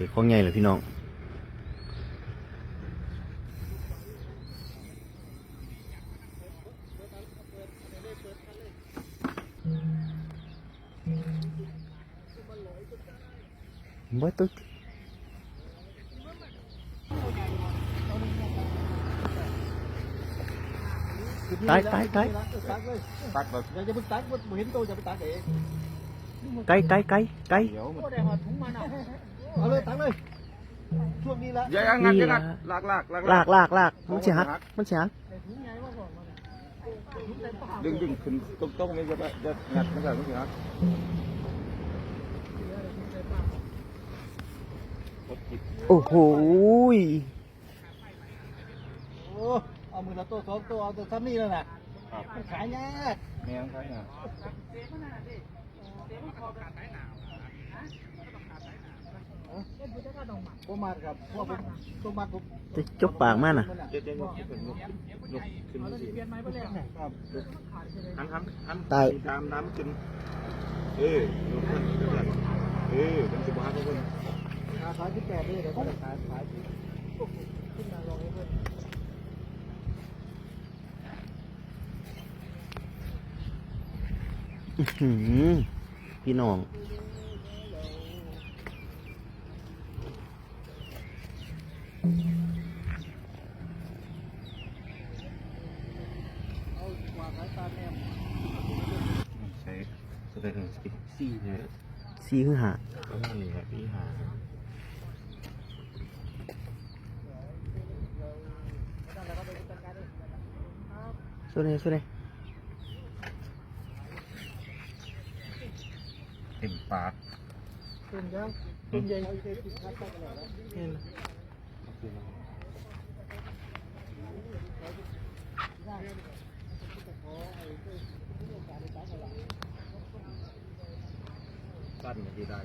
ถือของใหญ่เลยพี่น้องบ่ตึกตายตายตายตักแบบอย่าจะไปตักมันเห็นตัวจะไปตักเองไกลไกลไกลไกล เดี๋ยวมันก็ได้มาถุงมันเอาเอาเลยตักเลยช่วงนี้ละอย่างัดอย่างัดลากลากลากลากลากลากมันสิหักมันสิหักถุงใหญ่ว่าก่อนมาถุงเต็มเปล่าดึงดึงขึ้นตรงตรงนี้จะจะงัดไม่ได้ไม่ใช่ครับโอ้โหยโอ้เอามือละตัวสองตัวเอาตัวซ้ำนี่แล้วน่ะมันขายยากแม่งใช่ไหมผ มมาครับพวกผมตัวมาผมจะจกปากมาน่ะเด็ดๆยกขึ้นยกยกขึ้นสิครับหันหันหันตายตามน้ำขึ้นเออยกขึ้นเออเป็นสิบห้าคนขายที่แปดเลยเดี๋ยวขาขาขาขึ้นมาลองให้เพื่อนพี่น้อง เอากว่าขายตนมใช่แสดงถึงสี่เนี่ยซีคือหานี้ครับพี่หาสู้เลยสู้เลยเต็มปากเตุ่มยังเตุ่มใหญ่ติดคัดตักเห็น สั้นที่ได้